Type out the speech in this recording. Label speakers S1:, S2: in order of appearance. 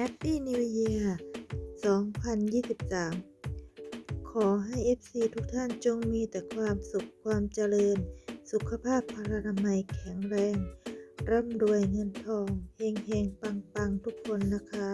S1: Happy New Year 2023 ขอให้ FC ทุกท่านจงมีแต่ความสุขความเจริญ สุขภาพพลานามัยแข็งแรง ร่ำรวยเงินทองเฮงเฮงปังปังทุกคนนะคะ